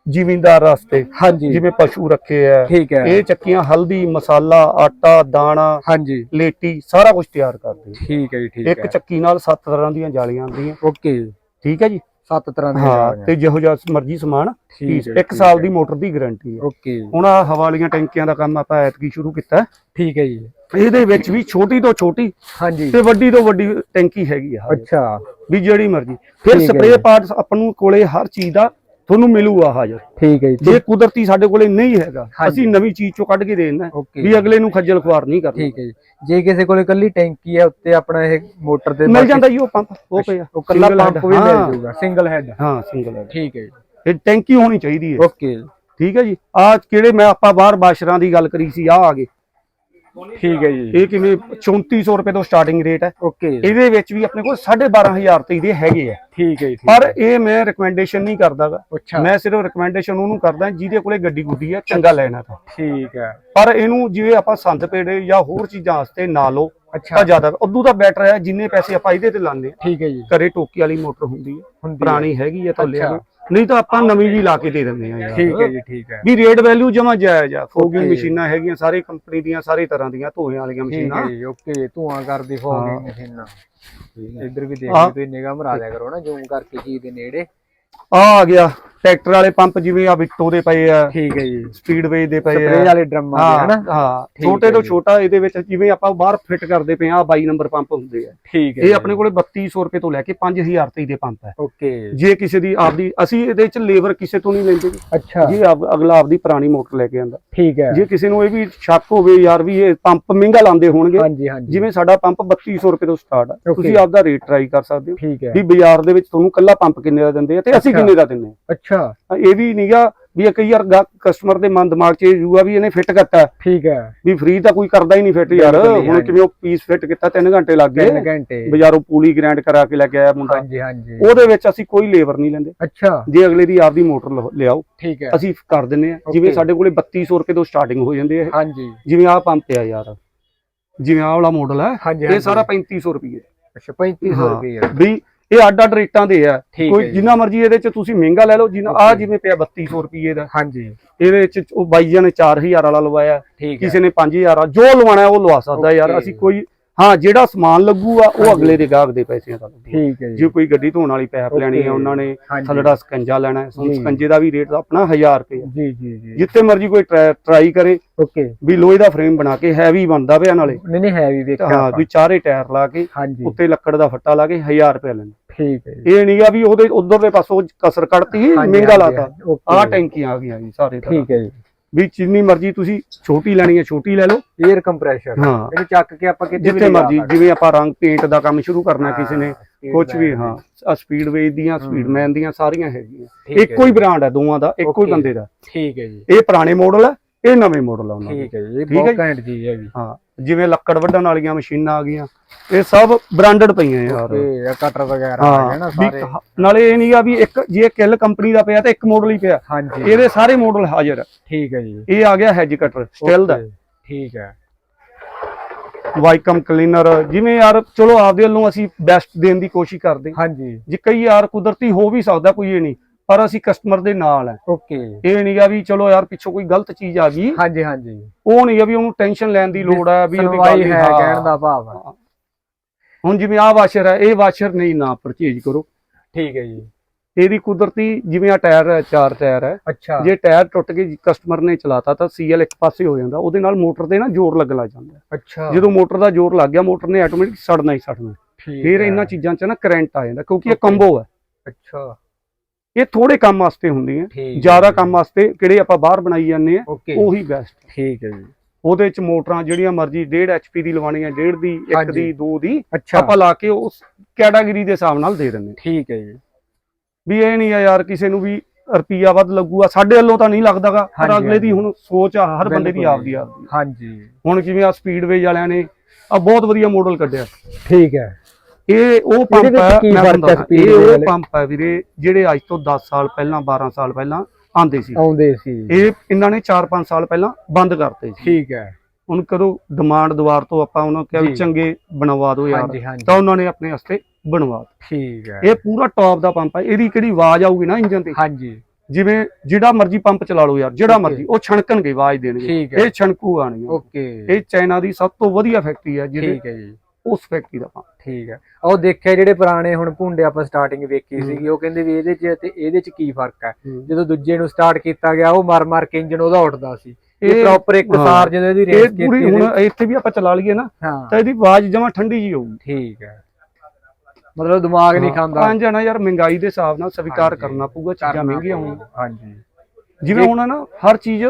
[SPEAKER 2] ਜ਼ਿਮੀਂਦਾਰ ਰਸਤੇ
[SPEAKER 1] ਹਾਂਜੀ।
[SPEAKER 2] ਜਿਵੇਂ ਪਸ਼ੂ ਰੱਖੇ ਆ।
[SPEAKER 1] ਠੀਕ ਹੈ।
[SPEAKER 2] ਇਹ ਚੱਕੀਆਂ ਹਲਦੀ ਮਸਾਲਾ ਆਟਾ ਦਾਣਾ
[SPEAKER 1] ਹਾਂਜੀ।
[SPEAKER 2] ਲੇਟੀ ਸਾਰਾ ਕੁਝ ਤਿਆਰ ਕਰਦੇ।
[SPEAKER 1] ਠੀਕ ਹੈ ਜੀ ਠੀਕ
[SPEAKER 2] ਇੱਕ
[SPEAKER 1] ਹੈ।
[SPEAKER 2] ਚੱਕੀ ਨਾਲ ਸੱਤ ਤਰ੍ਹਾਂ ਦੀਆਂ ਜਾਲੀਆਂ ਆਉਂਦੀਆਂ।
[SPEAKER 1] ਓਕੇ
[SPEAKER 2] ਠੀਕ ਹੈ ਜੀ?
[SPEAKER 1] ਸੱਤ ਤਰ੍ਹਾਂ ਦੇ
[SPEAKER 2] ਹਾਂ ਤੇ ਜਿਹੋ ਜਿਹਾ ਮਰਜ਼ੀ ਸਮਾਨ
[SPEAKER 1] ਠੀਕ
[SPEAKER 2] ਇੱਕ ਸਾਲ ਦੀ ਮੋਟਰ ਦੀ ਗਾਰੰਟੀ ਹੈ।
[SPEAKER 1] ਓਕੇ
[SPEAKER 2] ਹੁਣ ਆ ਹਵਾ ਵਾਲੀਆਂ ਟੈਂਕੀਆਂ ਦਾ ਕੰਮ ਆਪਾਂ ਐਤਕੀ ਸ਼ੁਰੂ ਕੀਤਾ।
[SPEAKER 1] ਠੀਕ ਹੈ ਜੀ।
[SPEAKER 2] ਇਹਦੇ ਵਿੱਚ ਵੀ ਛੋਟੀ ਤੋਂ ਛੋਟੀ
[SPEAKER 1] ਹਾਂਜੀ।
[SPEAKER 2] ਤੇ ਵੱਡੀ ਤੋਂ ਵੱਡੀ ਟੈਂਕੀ ਹੈਗੀ ਆ।
[SPEAKER 1] ਅੱਛਾ।
[SPEAKER 2] ਵੀ ਜਿਹੜੀ ਮਰਜ਼ੀ। ਫਿਰ ਸਪਰੇਅ। ਪਾਰਟਸ ਆਪਾਂ ਨੂੰ ਕੋਲੇ ਹਰ ਚੀਜ਼ ਦਾ ਤੁਹਾਨੂੰ ਮਿਲੂਗਾ ਹਾਜ਼ਰ।
[SPEAKER 1] ਠੀਕ ਹੈ ਜੀ
[SPEAKER 2] ਜੇ ਕੁਦਰਤੀ ਸਾਡੇ ਕੋਲੇ ਨਹੀਂ ਹੈਗਾ। ਅਸੀਂ ਨਵੀਂ ਚੀਜ਼ ਚੋਂ ਕੱਢ ਕੇ ਦੇ ਦਿੰਦੇ ਹਾਂ
[SPEAKER 1] ਓਕੇ
[SPEAKER 2] ਵੀ ਅਗਲੇ ਨੂੰ ਖੱਜਲ ਖੁਆਰ ਨਹੀਂ ਕਰਨਾ।
[SPEAKER 1] ਠੀਕ ਹੈ ਜੀ। ਜੇ ਕਿਸੇ ਕੋਲੇ ਕੱਲੀ ਟੈਂਕੀ ਹੈ ਉੱਤੇ ਆਪਣਾ ਇਹ ਮੋਟਰ ਦੇ
[SPEAKER 2] ਮਿਲ ਜਾਂਦਾ ਜੀ ਉਹ ਪੰਪ ਉਹ ਪਿਆ।
[SPEAKER 1] ਉਹ ਕੱਲਾ ਪੰਪ ਵੀ ਮਿਲ ਜੂਗਾ ਸਿੰਗਲ ਹੈਡ
[SPEAKER 2] ਹਾਂ ਸਿੰਗਲ ਹੈਡ
[SPEAKER 1] ਠੀਕ ਹੈ ਜੀ।
[SPEAKER 2] ਇਹ ਟੈਂਕੀ ਹੋਣੀ ਚਾਹੀਦੀ ਹੈ।
[SPEAKER 1] ਓਕੇ
[SPEAKER 2] ਠੀਕ ਹੈ ਜੀ। ਆ ਕਿਹੜੇ ਮੈਂ ਆਪਾਂ ਬਾਹਰ ਬਾਸ਼ਰਾਂ ਦੀ ਗੱਲ ਕਰੀ ਸੀ ਆ ਆ ਗਏ।
[SPEAKER 1] ਠੀਕ ਹੈ ਜੀ।
[SPEAKER 2] ਇਹ ਕਿਵੇਂ 3400 ਰੁਪਏ ਤੋਂ ਸਟਾਰਟਿੰਗ ਰੇਟ ਹੈ?
[SPEAKER 1] ਓਕੇ
[SPEAKER 2] ਇਹਦੇ ਵਿੱਚ ਵੀ ਆਪਣੇ ਕੋਲ 12500 ਤੱਕ ਦੇ ਹੈਗੇ ਆ।
[SPEAKER 1] ਠੀਕ ਹੈ ਜੀ
[SPEAKER 2] ਪਰ ਇਹ ਮੈਂ ਰეკਮੈਂਡੇਸ਼ਨ ਨਹੀਂ ਕਰਦਾਗਾ। ਮੈਂ ਸਿਰਫ ਰეკਮੈਂਡੇਸ਼ਨ ਉਹਨੂੰ ਕਰਦਾ ਜਿਹਦੇ ਕੋਲੇ ਗੱਡੀ ਗੁੱਡੀ ਆ ਚੰਗਾ ਲੈਣਾ ਤਾਂ।
[SPEAKER 1] ਠੀਕ ਹੈ।
[SPEAKER 2] ਪਰ ਇਹਨੂੰ ਜਿਵੇਂ ਆਪਾਂ ਸੰਦ ਪੇੜੇ ਜਾਂ ਹੋਰ ਚੀਜ਼ਾਂ ਵਾਸਤੇ ਨਾ ਲਓ
[SPEAKER 1] ਅੱਛਾ।
[SPEAKER 2] ਤਾਂ ਜ਼ਿਆਦਾ ਉਦੋਂ ਤਾਂ ਬੈਟਰ ਹੈ ਜਿੰਨੇ ਪੈਸੇ ਆਪਾਂ ਇਹਦੇ ਤੇ ਲਾਉਂਦੇ
[SPEAKER 1] ਠੀਕ ਹੈ ਜੀ।
[SPEAKER 2] ਘਰੇ ਟੋਕੀ ਵਾਲੀ ਮੋਟਰ ਹੁੰਦੀ ਹੈ। ਪੁਰਾਣੀ ਹੈਗੀ ਆ ਤਾਂ ਲਿਆ ਨਹੀਂ ਤਾਂ ਆਪਾਂ ਨਵੀਂ ਵੀ ਲਾ ਕੇ ਦੇ ਦਿੰਦੇ ਆ ਯਾਰ।
[SPEAKER 1] ਠੀਕ ਹੈ ਜੀ ਠੀਕ ਹੈ।
[SPEAKER 2] ਵੀ ਰੇਟ ਵੈਲਿਊ ਜਮਾ ਜਾਇਜ਼ ਆ। ਫੋਗਿੰਗ. ਮਸ਼ੀਨਾਂ ਹੈਗੀਆਂ ਸਾਰੇ ਕੰਪਨੀ ਦੀਆਂ ਸਾਰੇ ਤਰ੍ਹਾਂ ਦੀਆਂ ਧੋਏ ਵਾਲੀਆਂ
[SPEAKER 1] ਠੀਕ
[SPEAKER 2] ਮਸ਼ੀਨਾਂ।
[SPEAKER 1] ਹੈ ਜੀ ਓਕੇ ਧੂਆਂ ਕਰਦੀ। ਗਈ ਮਸ਼ੀਨਾਂ। ਇੱਧਰ ਵੀ ਦੇਖ। ਲਓ ਤੁਸੀਂ ਨਿਗਾਹ ਮਰਾ ਦਿਆ ਕਰੋ ਨਾ ਜ਼ੂਮ ਕਰਕੇ ਚੀਜ਼ ਦੇ ਨੇੜੇ।
[SPEAKER 2] ਆ ਆ ਗਿਆ। ਟਰੈਕਟਰ ਵਾਲੇ ਪੰਪ ਜਿਵੇਂ ਆ ਵਿਟੋ ਦੇ ਪਏ ਆ
[SPEAKER 1] ਠੀਕ ਹੈ ਜੀ।
[SPEAKER 2] ਸਪੀਡਵੇ ਦੇ ਪਏ
[SPEAKER 1] ਸਪਰੇ
[SPEAKER 2] ਆ
[SPEAKER 1] ਵਾਲੇ ਡਰਮਾਂ ਦੇ
[SPEAKER 2] ਹਾਂ
[SPEAKER 1] ਹਨਾ?
[SPEAKER 2] ਹਾਂ
[SPEAKER 1] ਠੀਕ
[SPEAKER 2] ਛੋਟੇ
[SPEAKER 1] ਹੈ
[SPEAKER 2] ਤੋਂ
[SPEAKER 1] ਜੀ।
[SPEAKER 2] ਛੋਟਾ ਇਹਦੇ ਵਿੱਚ ਜਿਵੇਂ ਆਪਾਂ ਬਾਹਰ ਫਿੱਟ ਕਰਦੇ ਪਏ ਆ 22 ਨੰਬਰ ਪੰਪ ਹੁੰਦੇ ਆ।
[SPEAKER 1] ਠੀਕ ਹੈ
[SPEAKER 2] ਇਹ ਆਪਣੇ ਕੋਲੇ 3200 ਰੁਪਏ ਤੋਂ ਲੈ ਕੇ 5000 ਤੱਕ ਦੇ ਪੰਪ ਹੈ
[SPEAKER 1] ਓਕੇ।
[SPEAKER 2] ਜੇ ਕਿਸੇ ਦੀ ਆਪਦੀ ਅਸੀਂ ਇਹਦੇ ਵਿੱਚ ਲੇਬਰ ਕਿਸੇ ਤੋਂ ਨਹੀਂ ਲੈਂਦੇ ਜੀ।
[SPEAKER 1] ਅੱਛਾ।
[SPEAKER 2] ਜੇ ਆਪ- ਅਗਲਾ ਆਪਦੀ ਪੁਰਾਣੀ ਮੋਟਰ ਲੈ ਕੇ ਆਂਦਾ।
[SPEAKER 1] ਠੀਕ ਹੈ।
[SPEAKER 2] ਜੇ ਕਿਸੇ ਨੂੰ ਇਹ ਵੀ ਸ਼ੱਕ ਹੋਵੇ ਯਾਰ ਵੀ ਇਹ ਪੰਪ ਮਹਿੰਗਾ ਲਾਉਂਦੇ ਹੋਣਗੇ
[SPEAKER 1] ਹਾਂਜੀ ਹਾਂਜੀ।
[SPEAKER 2] ਜਿਵੇਂ ਸਾਡਾ ਪੰਪ 3200 ਰੁਪਏ ਤੋਂ ਸਟਾਰਟ ਆ
[SPEAKER 1] Okay.
[SPEAKER 2] ਤੁਸੀਂ ਆਪਦਾ ਰੇਟ ਟਰਾਈ ਕਰ ਸਕਦੇ ਹੋ।
[SPEAKER 1] ਠੀਕ ਹੈ।
[SPEAKER 2] ਵੀ ਬਾਜ਼ਾਰ ਦੇ ਵਿੱਚ ਤੁਹਾਨੂੰ ਕੱਲਾ ਪੰਪ ਕਿੰਨੇ ਦਾ ਦਿੰਦੇ ਆ ਤੇ ਅਸੀਂ
[SPEAKER 1] ਅੱਛਾ।
[SPEAKER 2] ਕਿੰਨੇ ਦਾ ਦਿੰਨੇ
[SPEAKER 1] ਅੱਛਾ
[SPEAKER 2] ਇਹ ਵੀ ਨਹੀਂਗਾ ਵੀ ਕਈ ਵਾਰ ਕਸਟਮਰ ਦੇ ਮਨ ਦਿਮਾਗ 'ਚ ਇਹ ਜੂਆ ਵੀ ਇਹਨੇ ਫਿੱਟ ਕਰਤਾ।
[SPEAKER 1] ਠੀਕ ਹੈ।
[SPEAKER 2] ਵੀ ਫ੍ਰੀ ਤਾਂ ਕੋਈ ਕਰਦਾ ਹੀ ਨਹੀਂ ਫਿੱਟ ਯਾਰ। ਹੁਣ। ਕਿਵੇਂ ਉਹ ਪੀਸ ਫਿੱਟ ਕੀਤਾ 3 ਘੰਟੇ ਲੱਗ ਗਏ।
[SPEAKER 1] 3 ਘੰਟੇ।
[SPEAKER 2] ਬਾਜ਼ਾਰੋਂ ਪੂਲੀ ਗ੍ਰੈਂਡ ਕਰਾ ਕੇ ਲੈ ਕੇ ਆਇਆ ਮੁੰਡਾ।
[SPEAKER 1] ਹਾਂਜੀ ਹਾਂਜੀ।
[SPEAKER 2] ਉਹਦੇ ਵਿੱਚ ਅਸੀਂ ਕੋਈ ਲੇਬਰ ਨਹੀਂ ਲੈਂਦੇ।
[SPEAKER 1] ਅੱਛਾ।
[SPEAKER 2] ਜੇ ਅਗਲੇ ਦੀ ਆਪਦੀ ਮੋਟਰ ਲਿਆਓ
[SPEAKER 1] ਠੀਕ ਹੈ।
[SPEAKER 2] ਅਸੀਂ ਕਰ ਦਿੰਨੇ ਆ ਜਿਵੇਂ. ਸਾਡੇ ਕੋਲੇ 3200 ਰੁਪਏ ਤੋਂ ਸਟਾਰਟਿੰਗ ਹੋ ਜਾਂਦੇ ਆ
[SPEAKER 1] ਹਾਂਜੀ।
[SPEAKER 2] ਜਿਵੇਂ ਆਹ ਪੰਪ ਆ ਯਾਰ। ਜਿਵੇਂ ਆਹ ਵਾਲਾ ਮਾਡਲ ਹੈ ਇਹ ਸਾਰਾ 3500 ਰੁਪਏ।
[SPEAKER 1] ਅੱਛਾ 3500
[SPEAKER 2] ਹਾਂ।
[SPEAKER 1] ਰੁਪਏ।
[SPEAKER 2] ਵੀ ਇਹ ਅੱਡ ਅੱਡ ਰੇਟਾਂ ਦੇ ਆ ਕੋਈ। ਜਿੰਨਾ ਮਰਜ਼ੀ ਇਹਦੇ ਚ ਤੁਸੀਂ ਮਹਿੰਗਾ ਲੈ ਲਓ ਜਿੰਨਾ ਆ. ਜਿਵੇਂ ਪਿਆ 3200 ਰੁਪਏ ਦਾ
[SPEAKER 1] ਹਾਂਜੀ
[SPEAKER 2] ਇਹਦੇ ਚ ਉਹ ਬਾਈਆਂ ਨੇ 4000 ਵਾਲਾ ਲਵਾਇਆ ਕਿਸੇ ਨੇ 5000 ਆ ਜੋ ਲਵਾਣਾ ਉਹ ਲਵਾ ਸਕਦਾ ਯਾਰ. ਅਸੀਂ ਕੋਈ ਹਾਂ ਜਿਹੜਾ ਸਮਾਨ ਲੱਗੂਗਾ ਉਹ। ਅਗਲੇ ਦੇ ਗਾਹਕ ਦੇ ਪੈਸਿਆਂ ਦਾ
[SPEAKER 1] ਠੀਕ ਹੈ ਜੀ
[SPEAKER 2] ਕੋਈ ਗੱਡੀ ਧੋਣ ਵਾਲੀ ਪੈਪ ਲੈਣੀ ਹੈ. ਉਹਨਾਂ ਨੇ। ਥੱਲੜਾ ਸਕੰਜਾ ਲੈਣਾ ਹੈ। ਸਕੰਜੇ ਦਾ ਵੀ ਰੇਟ ਆਪਣਾ 1000 ਰੁਪਏ।
[SPEAKER 1] ਜੀ ਜੀ ਜੀ
[SPEAKER 2] ਜਿੱਥੇ ਮਰਜ਼ੀ ਕੋਈ ਟਰਾਈ ਕਰੇ
[SPEAKER 1] ਓਕੇ
[SPEAKER 2] ਵੀ ਲੋਹੇ ਦਾ ਫਰੇਮ ਬਣਾ ਕੇ ਹੈਵੀ ਬਣਦਾ ਪਿਆ ਨਾਲੇ
[SPEAKER 1] ਨਹੀਂ ਨਹੀਂ ਹੈ ਵੀ ਵੇਖਿਆ
[SPEAKER 2] ਹਾਂ। ਵੀ ਚਾਰੇ ਟਾਇਰ ਲਾ ਕੇ ਉੱਤੇ ਲੱਕੜ ਦਾ ਫੱਟਾ ਲਾ ਕੇ 1000 ਰੁਪਏ ਲੈਂਦੇ
[SPEAKER 1] ਠੀਕ ਹੈ ਜੀ।
[SPEAKER 2] ਇਹ ਨਹੀਂਗਾ ਵੀ ਉਹਦੇ ਉਧਰਲੇ ਪਾਸੋਂ ਕਸਰ ਕੱਢਤੀ
[SPEAKER 1] ਹਾਂਜੀ,
[SPEAKER 2] ਮਹਿੰਗਾ
[SPEAKER 1] ਹਾਂਜੀ,
[SPEAKER 2] ਲਾਤਾ।
[SPEAKER 1] ਹਾਂਜੀ।
[SPEAKER 2] ਆਹ ਟੈਂਕੀਆਂ ਆ ਗਈਆਂ ਜੀ ਸਾਰੇ ਤਰ੍ਹਾਂ।
[SPEAKER 1] ਠੀਕ ਹੈ ਜੀ।
[SPEAKER 2] ਵੀ ਜਿੰਨੀ ਮਰਜ਼ੀ ਤੁਸੀਂ ਛੋਟੀ ਲੈਣੀ ਹੈ ਛੋਟੀ ਲੈ ਲਓ।
[SPEAKER 1] 에ਅਰ ਕੰਪਰੈਸ਼ਰ
[SPEAKER 2] ਹਾਂ
[SPEAKER 1] ਇਹਨੂੰ ਚੱਕ ਕੇ ਆਪਾਂ ਕਿਤੇ
[SPEAKER 2] ਜਿੱਥੇ ਮਰਜ਼ੀ ਜਿਵੇਂ ਆਪਾਂ ਰੰਗ ਪੇਂਟ ਦਾ ਕੰਮ ਸ਼ੁਰੂ ਕਰਨਾ
[SPEAKER 1] ਹਾਂ,
[SPEAKER 2] ਕਿਸੇ ਨੇ
[SPEAKER 1] speed
[SPEAKER 2] ਕੁਝ ਵੀ ਹਾਂ। ਆ ਸਪੀਡਵੇਜ ਦੀਆਂ ਸਪੀਡਮੈਨ ਦੀਆਂ ਸਾਰੀਆਂ ਹੈਗੀਆਂ।
[SPEAKER 1] ਠੀਕ ਹੈ
[SPEAKER 2] ਇੱਕੋ ਹੀ ਬ੍ਰਾਂਡ ਹੈ ਦੋਵਾਂ ਦਾ ਇੱਕੋ ਹੀ
[SPEAKER 1] Okay.
[SPEAKER 2] ਬੰਦੇ ਦਾ।
[SPEAKER 1] ਠੀਕ ਹੈ ਜੀ।
[SPEAKER 2] ਇਹ ਪੁਰਾਣੇ ਮਾਡਲ ਹੈ ਇਹ ਨਵੇਂ ਮਾਡਲ ਆ ਉਹਨਾਂ ਦੇ।
[SPEAKER 1] ਠੀਕ ਹੈ ਜੀ ਇਹ
[SPEAKER 2] ਹੈ
[SPEAKER 1] ਬਹੁਤ। ਘੈਂਟ ਚੀਜ਼ ਹੈਗੀ।
[SPEAKER 2] ਹਾਂ ਜਿਵੇਂ ਲੱਕੜ ਵੱਢਣ ਵਾਲੀਆਂ ਮਸ਼ੀਨਾਂ ਆ ਗਈਆਂ ਇਹ ਸਭ ਬ੍ਰਾਂਡਡ ਪਈਆਂ ਯਾਰ।
[SPEAKER 1] ਤੇ ਕਟਰ ਵਗੈਰਾ ਆ ਗਏ ਨਾ
[SPEAKER 2] ਹਾਂ
[SPEAKER 1] ਸਾਰੇ।
[SPEAKER 2] ਨਾਲੇ ਇਹ ਨਹੀਂਗਾ ਵੀ ਇੱਕ ਜੇ ਕਿੱਲ ਕੰਪਨੀ ਦਾ ਪਿਆ ਤਾਂ ਇੱਕ ਮਾਡਲ ਹੀ ਪਿਆ।
[SPEAKER 1] ਹਾਂਜੀ।
[SPEAKER 2] ਇਹਦੇ ਸਾਰੇ ਮਾਡਲ ਹਾਜ਼ਰ ਆ।
[SPEAKER 1] ਠੀਕ ਹੈ ਜੀ।
[SPEAKER 2] ਇਹ ਆ ਗਿਆ ਹੈਜ ਕਟਰ ਸਟਿਲ ਦਾ।
[SPEAKER 1] ਠੀਕ ਹੈ।
[SPEAKER 2] ਵਾਈਕਮ ਕਲੀਨਰ ਜਿਵੇਂ ਯਾਰ ਚਲੋ ਆਪਦੇ ਵੱਲੋਂ ਅਸੀਂ ਬੈਸਟ ਦੇਣ ਦੀ ਕੋਸ਼ਿਸ਼ ਕਰਦੇ।
[SPEAKER 1] ਹਾਂਜੀ।
[SPEAKER 2] ਜੇ ਕਈ ਯਾਰ ਕੁਦਰਤੀ ਹੋ ਵੀ ਸਕਦਾ ਕੋਈ ਇਹ ਨਹੀਂ ਪਰ ਅਸੀਂ ਕਸਟਮਰ ਦੇ ਨਾਲ ਹੈ।
[SPEAKER 1] ਓਕੇ।
[SPEAKER 2] ਇਹ ਨਹੀਂਗਾ ਵੀ ਚਲੋ ਯਾਰ ਪਿੱਛੋਂ ਕੋਈ ਗਲਤ ਚੀਜ਼ ਆ ਗਈ।
[SPEAKER 1] ਹਾਂਜੀ ਹਾਂਜੀ।
[SPEAKER 2] ਉਹ ਨਹੀਂ ਆ ਵੀ ਉਹਨੂੰ ਟੈਨਸ਼ਨ ਲੈਣ ਦੀ ਲੋੜ ਹੈ ਵੀ ਉਹਦੀ ਗੱਲ ਨਹੀਂ,
[SPEAKER 1] ਹੈ। ਕਹਿਣ ਦਾ ਭਾਵ ਹੈ
[SPEAKER 2] ਹੁਣ ਜਿਵੇਂ ਆਹ ਵਾਸ਼ਰ ਹੈ ਇਹ ਵਾਸ਼ਰ ਨਹੀਂ ਨਾ ਪਰਚੇਜ ਕਰੋ।
[SPEAKER 1] ਠੀਕ ਹੈ ਜੀ।
[SPEAKER 2] ਇਹਦੀ ਕੁਦਰਤੀ ਜਿਵੇਂ ਆ ਟਾਇਰ ਹੈ ਚਾਰ ਟਾਇਰ ਹੈ
[SPEAKER 1] ਅੱਛਾ।
[SPEAKER 2] ਜੇ ਟਾਇਰ ਟੁੱਟ ਕੇ ਕਸਟਮਰ ਨੇ ਚਲਾਤਾ ਤਾਂ ਸੀਐਲ ਇੱਕ ਪਾਸੇ ਹੋ ਜਾਂਦਾ। ਉਹਦੇ ਨਾਲ ਮੋਟਰ ਤੇ ਨਾ ਜ਼ੋਰ ਲੱਗਣ ਲੱਗ ਜਾਂਦਾ।
[SPEAKER 1] ਅੱਛਾ।
[SPEAKER 2] ਜਦੋਂ ਮੋਟਰ ਦਾ ਜ਼ੋਰ ਲੱਗ ਗਿਆ ਮੋਟਰ ਨੇ ਆਟੋਮੈਟਿਕ ਸੜਨਾ ਹੀ ਸੜਨਾ। ਫਿਰ। ਇਹਨਾਂ ਚੀਜ਼ਾਂ 'ਚ ਨਾ ਕਰੰਟ ਆ ਜਾਂਦਾ ਕਿਉਂਕਿ ਇਹ. ਕੰਬੋ ਹੈ
[SPEAKER 1] ਅੱਛਾ।
[SPEAKER 2] ਇਹ ਥੋੜੇ ਕੰਮ ਵਾਸਤੇ ਹੁੰਦੀਆਂ। ਜ਼ਿਆਦਾ ਕੰਮ ਵਾਸਤੇ ਕਿਹੜੇ ਆਪਾਂ ਬਾਹਰ ਬਣਾਈ ਜਾਂਦੇ ਆ ਉਹੀ ਬੈਸਟ
[SPEAKER 1] ਠੀਕ ਹੈ ਜੀ।
[SPEAKER 2] ਉਹਦੇ 'ਚ ਮੋਟਰਾਂ ਜਿਹੜੀਆਂ ਮਰਜ਼ੀ 1.5 ਐਚਪੀ ਦੀ ਲਵਾਉਣੀਆਂ 1.5 ਦੀ 1
[SPEAKER 1] ਹਾਂਜੀ।
[SPEAKER 2] ਦੀ 2 ਦੀ ਆਪਾਂ ਲਾ ਕੇ ਉਸ ਕੈਟਾਗਰੀ ਦੇ ਹਿਸਾਬ ਨਾਲ ਦੇ ਦਿੰਦੇ।
[SPEAKER 1] ਠੀਕ ਹੈ ਜੀ।
[SPEAKER 2] ਵੀ ਇਹ ਨਹੀਂ ਆ ਯਾਰ ਕਿਸੇ ਨੂੰ ਵੀ ਰੁਪਈਆ ਵੱਧ ਲੱਗੂਗਾ। ਸਾਡੇ ਵੱਲੋਂ ਤਾਂ ਨਹੀਂ ਲੱਗਦਾਗਾ ਪਰ ਅਗਲੇ ਦੀ ਹੁਣ ਸੋਚ ਆ ਹਰ ਬੰਦੇ ਦੀ ਆਪਦੀ ਆਪਦੀ।
[SPEAKER 1] ਹਾਂਜੀ।
[SPEAKER 2] ਹੁਣ ਜਿਵੇਂ ਆ ਸਪੀਡਵੇਜ ਵਾਲਿਆਂ ਨੇ ਆ ਬਹੁਤ ਵਧੀਆ ਮਾਡਲ ਕੱਢਿਆ।
[SPEAKER 1] ਠੀਕ ਹੈ।
[SPEAKER 2] ਇਹ ਉਹ ਪੰਪ ਹੈ ਮੈਂ ਦੱਸਦਾ, ਇਹ ਉਹ? ਪੰਪ ਹੈ ਵੀਰੇ ਜਿਹੜੇ ਅੱਜ ਤੋਂ 10 ਸਾਲ ਪਹਿਲਾਂ 12 ਸਾਲ ਪਹਿਲਾਂ ਆਂਦੇ ਸੀ।
[SPEAKER 1] ਆਉਂਦੇ ਸੀ।
[SPEAKER 2] ਇਹ ਇਹਨਾਂ ਨੇ 4-5 ਸਾਲ ਪਹਿਲਾਂ ਬੰਦ ਕਰਤੇ ਸੀ।
[SPEAKER 1] ਠੀਕ ਹੈ।
[SPEAKER 2] ਹੁਣ ਕਦੋਂ ਡਿਮਾਂਡ ਦੁਆਰ ਤੋਂ ਆਪਾਂ ਉਹਨਾਂ ਕਿਹਾ ਵੀ। ਚੰਗੇ ਬਣਵਾ ਦਿਓ ਯਾਰ ਤਾਂ ਉਹਨਾਂ ਨੇ ਆਪਣੇ ਵਾਸਤੇ ਬਣਵਾ ਦਿੱਤੇ।
[SPEAKER 1] ਠੀਕ ਹੈ।
[SPEAKER 2] ਇਹ ਪੂਰਾ ਟੌਪ ਦਾ ਪੰਪ ਹੈ। ਇਹਦੀ ਕਿਹੜੀ ਆਵਾਜ਼ ਆਊਗੀ ਨਾ ਇੰਜਨ ਤੇ?
[SPEAKER 1] ਹਾਂਜੀ।
[SPEAKER 2] ਜਿਵੇਂ ਜਿਹੜਾ ਮਰਜ਼ੀ ਪੰਪ ਚਲਾ ਲਓ ਯਾਰ ਜਿਹੜਾ. ਮਰਜ਼ੀ ਉਹ ਛਣਕਣਗੇ ਆਵਾਜ਼ ਦੇਣਗੇ। ਇਹ ਛਣਕੂ ਆਣਗੇ।
[SPEAKER 1] ਓਕੇ।
[SPEAKER 2] ਇਹ ਚਾਈਨਾ ਦੀ ਸਭ ਤੋਂ ਵਧੀਆ ਫੈਕਟਰੀ ਹੈ ਜਿਹੜੇ
[SPEAKER 1] ਠੀਕ ਹੈ ਜੀ।
[SPEAKER 2] ਉਸ ਫੈਕਟਰੀ ਦਾ ਪੰਪ
[SPEAKER 1] ਠੀਕ ਹੈ। ਉਹ ਦੇਖਿਆ ਜਿਹੜੇ ਪੁਰਾਣੇ ਹੁਣ ਭੁੰਡੇ ਆਪਾਂ ਸਟਾਰਟਿੰਗ ਵੇਖੀ ਸੀਗੀ ਉਹ ਕਹਿੰਦੇ ਵੀ ਇਹਦੇ 'ਚ ਤੇ ਇਹਦੇ 'ਚ ਕੀ ਫ਼ਰਕ ਹੈ? ਜਦੋਂ ਦੂਜੇ ਨੂੰ ਸਟਾਰਟ ਕੀਤਾ ਗਿਆ ਉਹ ਮਰ ਮਰ ਕੇ ਇੰਜਨ ਉਹਦਾ ਉੱਠਦਾ ਸੀ। ਇਹ ਪ੍ਰੋਪਰ ਇੱਕ
[SPEAKER 2] ਹਾਂ।
[SPEAKER 1] ਸਾਰ ਜਦੋਂ ਇਹਦੀ
[SPEAKER 2] ਇਹ
[SPEAKER 1] ਰੇਸ
[SPEAKER 2] ਪੂਰੀ
[SPEAKER 1] ਕੀਤੀ
[SPEAKER 2] ਹੁਣ ਇੱਥੇ ਵੀ ਆਪਾਂ ਚਲਾ ਲਈਏ ਨਾ
[SPEAKER 1] ਹਾਂ।
[SPEAKER 2] ਤਾਂ ਇਹਦੀ ਆਵਾਜ਼ ਜਮਾ ਠੰਡੀ ਜੀ ਹੋਊਗੀ।
[SPEAKER 1] ਠੀਕ ਹੈ। ਮਤਲਬ ਦਿਮਾਗ ਨਹੀਂ ਖਾਂਦਾ।
[SPEAKER 2] ਪੰਜ ਜਣਾ ਯਾਰ ਮਹਿੰਗਾਈ ਦੇ ਹਿਸਾਬ ਨਾਲ ਸਵੀਕਾਰ। ਕਰਨਾ ਪਊਗਾ ਚੀਜ਼ਾਂ ਮਹਿੰਗੀਆਂ ਹੋਣ।
[SPEAKER 1] ਹਾਂਜੀ।
[SPEAKER 2] ਜਿਵੇਂ ਹੁਣ ਨਾ ਹਰ ਚੀਜ਼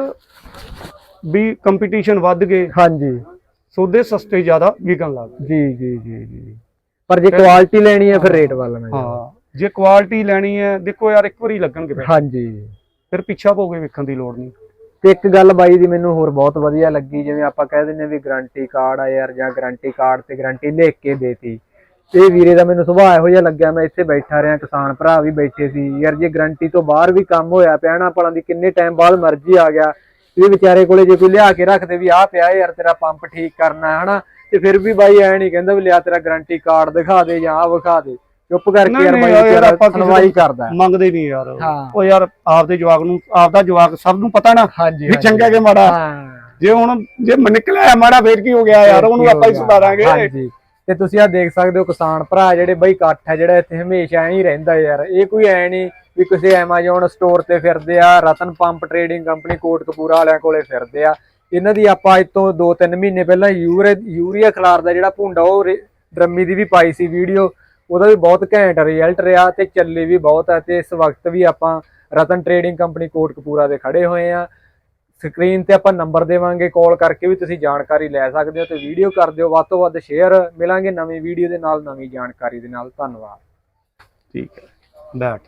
[SPEAKER 2] ਵੀ ਕੰਪੀਟੀਸ਼ਨ ਵੱਧ ਗਏ।
[SPEAKER 1] ਹਾਂਜੀ।
[SPEAKER 2] ਸੌਦੇ ਸਸਤੇ ਜ਼ਿਆਦਾ ਵਿਕਣ ਲੱਗ
[SPEAKER 1] ਜੀ ਜੀ ਜੀ ਜੀ। ਪਰ ਜੇ ਕੁਆਲਿਟੀ ਲੈਣੀ ਹੈ ਫਿਰ ਰੇਟ ਵੱਲ ਨਾ।
[SPEAKER 2] ਹਾਂ। ਜੇ ਕੁਆਲਿਟੀ ਲੈਣੀ ਹੈ ਦੇਖੋ ਯਾਰ ਇੱਕ ਵਾਰੀ ਲੱਗਣਗੇ ਪੈਸੇ,
[SPEAKER 1] ਹਾਂਜੀ।
[SPEAKER 2] ਫਿਰ ਪਿੱਛਾ ਪੋਗੇ ਵੇਖਣ ਦੀ ਲੋੜ ਨਹੀਂ।
[SPEAKER 1] ਤੇ ਇੱਕ ਗੱਲ ਬਾਈ ਦੀ ਮੈਨੂੰ ਹੋਰ ਬਹੁਤ ਵਧੀਆ ਲੱਗੀ ਜਿਵੇਂ ਆਪਾਂ ਕਹਿ ਦਿੰਦੇ ਵੀ ਗਾਰੰਟੀ ਕਾਰਡ ਆ ਯਾਰ ਜਾਂ ਗਾਰੰਟੀ ਕਾਰਡ ਤੇ ਗਾਰੰਟੀ ਲਿਖ ਕੇ ਦੇਤੀ। ਇਹ ਵੀਰੇ ਦਾ ਮੈਨੂੰ ਸੁਭਾਅ ਇਹੋ ਜਿਹਾ ਲੱਗਿਆ ਮੈਂ ਇੱਥੇ ਬੈਠਾ ਰਿਹਾ ਕਿਸਾਨ ਭਰਾ ਵੀ ਬੈਠੇ ਸੀ। ਯਾਰ ਜੇ ਗਾਰੰਟੀ ਤੋਂ ਬਾਹਰ ਵੀ ਕੰਮ ਹੋਇਆ ਪਿਆ ਨਾ ਭਲਾਂ ਦੀ ਕਿੰਨੇ ਟਾਈਮ ਬਾਅਦ ਮਰਜ਼ੀ ਆ ਗਿਆ ਇਹ ਵਿਚਾਰੇ ਕੋਲੇ ਜੇ ਕੋਈ ਲਿਆ ਕੇ ਰੱਖਦੇ ਵੀ ਆਹ ਪਿਆ ਯਾਰ ਤੇਰਾ ਪੰਪ ਠੀਕ ਕਰਨਾ ਹਨਾ ਤੇ ਫਿਰ ਵੀ ਬਾਈ ਐ ਨਹੀਂ ਕਹਿੰਦਾ ਵੀ ਲਿਆ ਤੇਰਾ ਗਾਰੰਟੀ ਕਾਰਡ ਦਿਖਾ ਦੇ ਜਾਂ ਆਹ ਵਿਖਾ ਦੇ ਚੁੱਪ ਕਰਕੇ ਯਾਰ ਬਾਈ
[SPEAKER 2] ਯਾਰ
[SPEAKER 1] ਤੇਰਾ ਸੁਣਵਾਈ ਕਰਦਾ
[SPEAKER 2] ਮੰਗਦੇ ਨਹੀਂ ਯਾਰ। ਉਹ ਯਾਰ ਆਪਦੇ ਜਵਾਕ ਨੂੰ ਆਪਦਾ ਜਵਾਕ ਸਭ ਨੂੰ ਪਤਾ ਨਾ ਵੀ ਚੰਗਾ ਕਿ ਮਾੜਾ। ਜੇ ਹੁਣ ਜੇ ਨਿਕਲਿਆ ਮਾੜਾ ਫੇਰ ਕੀ ਹੋ ਗਿਆ ਯਾਰ? ਉਹਨੂੰ ਆਪਾਂ ਹੀ ਸੁਧਾਰਾਂਗੇ।
[SPEAKER 1] ਹਾਂਜੀ। ਤੇ ਤੁਸੀਂ ਆ ਦੇਖ ਸਕਦੇ ਹੋ ਕਿਸਾਨ ਭਰਾ ਜਿਹੜੇ ਬਈ ਇਕੱਠ ਹੈ, ਜਿਹੜਾ ਇੱਥੇ ਹਮੇਸ਼ਾ ਐਂ ਹੀ ਰਹਿੰਦਾ ਯਾਰ। ਇਹ ਕੋਈ ਐ ਨਹੀਂ ਵੀ ਕਿਸੇ ਐਮਾਜ਼ੋਨ ਸਟੋਰ ਤੇ ਫਿਰਦੇ ਆ, Ratan pump trading company Kotkapura ਵਾਲਿਆਂ ਕੋਲੇ ਫਿਰਦੇ ਆ। ਇਹਨਾਂ ਦੀ ਆਪਾਂ ਅੱਜ ਤੋਂ 2-3 ਮਹੀਨੇ ਪਹਿਲਾਂ ਯੂਰੇ, ਯੂਰੀਆ ਖਲਾਰ ਦਾ ਜਿਹੜਾ ਭੁੰਡਾ, ਉਹ ਰੇ- ਡਰਮੀ ਦੀ ਵੀ ਪਾਈ ਸੀ ਵੀਡੀਓ, ਉਹਦਾ ਵੀ ਬਹੁਤ ਘੈਂਟ ਰਿਜ਼ਲਟ ਰਿਹਾ ਤੇ ਚੱਲੇ ਵੀ ਬਹੁਤ ਹੈ ਤੇ ਇਸ ਵਕਤ ਵੀ ਆਪਾਂ ਰਤਨ ਟ੍ਰੇਡਿੰਗ ਕੰਪਨੀ ਕੋਟਕਪੂਰਾ ਦੇ ਖੜੇ ਹੋਏ ਆ। ਸਕਰੀਨ ਤੇ ਆਪਾਂ ਨੰਬਰ ਦੇਵਾਂਗੇ ਕਾਲ ਕਰਕੇ ਵੀ ਤੁਸੀਂ ਜਾਣਕਾਰੀ ਲੈ ਸਕਦੇ ਹੋ ਤੇ ਵੀਡੀਓ ਕਰ ਦਿਓ। ਵੱਧ ਤੋਂ ਵੱਧ ਸ਼ੇਅਰ। ਮਿਲਾਂਗੇ ਨਵੀਂ ਵੀਡੀਓ ਦੇ ਨਾਲ ਨਵੀਂ ਜਾਣਕਾਰੀ ਦੇ ਨਾਲ। ਧੰਨਵਾਦ।
[SPEAKER 2] ਠੀਕ ਹੈ। ਬੈਠ।